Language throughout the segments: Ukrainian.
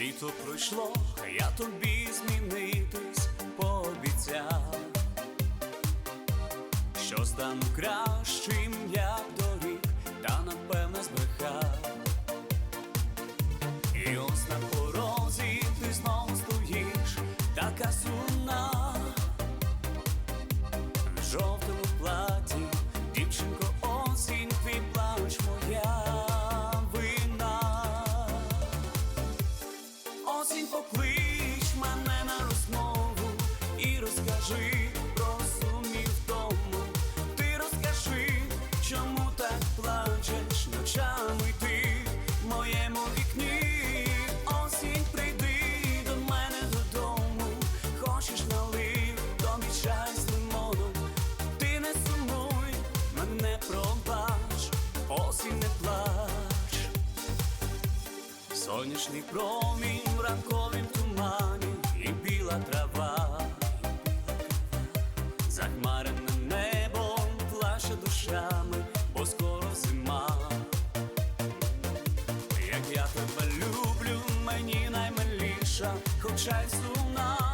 Літо пройшло, я тобі змінитись пообіцяв, що стану кращим, розкажи про сумні втому. Ти розкажи, чому так плачеш ночами ти в моєму вікні. Осінь прийди до мене додому. Хочеш налив тобі чай з лимоном. Ти не сумуй, мене пробач, осінь не плач. Сонячний промінь в ранковім тумані і біла трава, я тебе люблю, мені наймиліша, хоча й сумна.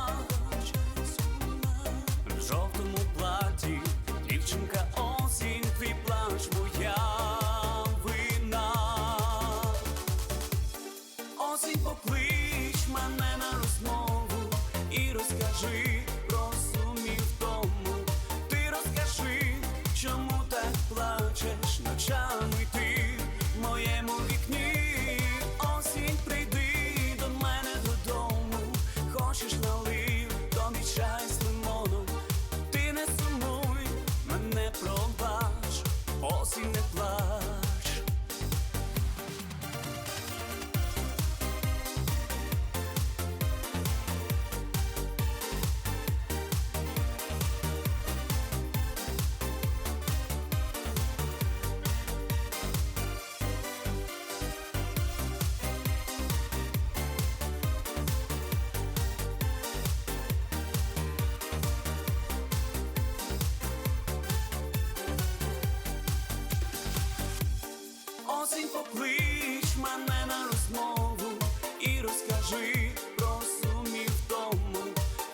Розкажи про сумні втому.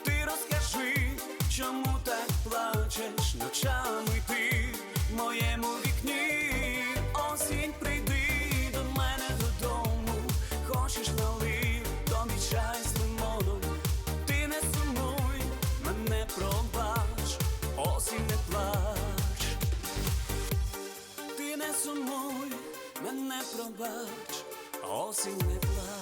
Ти розкажи, чому так плачеш ночами ти в моєму вікні. Осінь прийди до мене додому. Хочеш налив тобі чай з лимоном. Ти не сумуй, мене пробач, осінь не плач. Ти не сумуй, мене пробач, осінь не плач.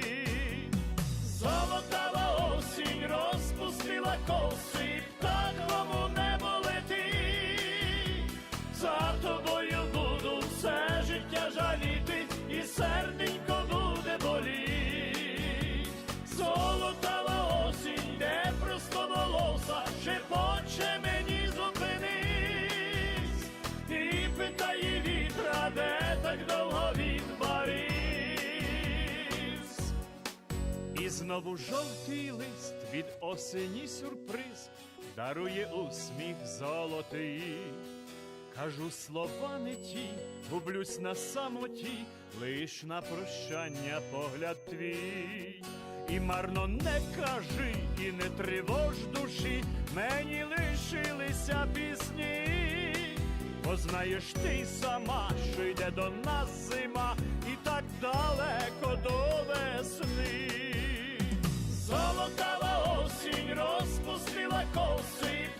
Золотава знову жовтий лист від осені сюрприз дарує усміх золотий. Кажу слова не ті, гублюсь на самоті, лиш на прощання погляд твій. І марно не кажи, і не тривож душі, мені лишилися пісні. Бо знаєш ти сама, що йде до нас зима, і так далеко до Золотава осінь розпустила коси.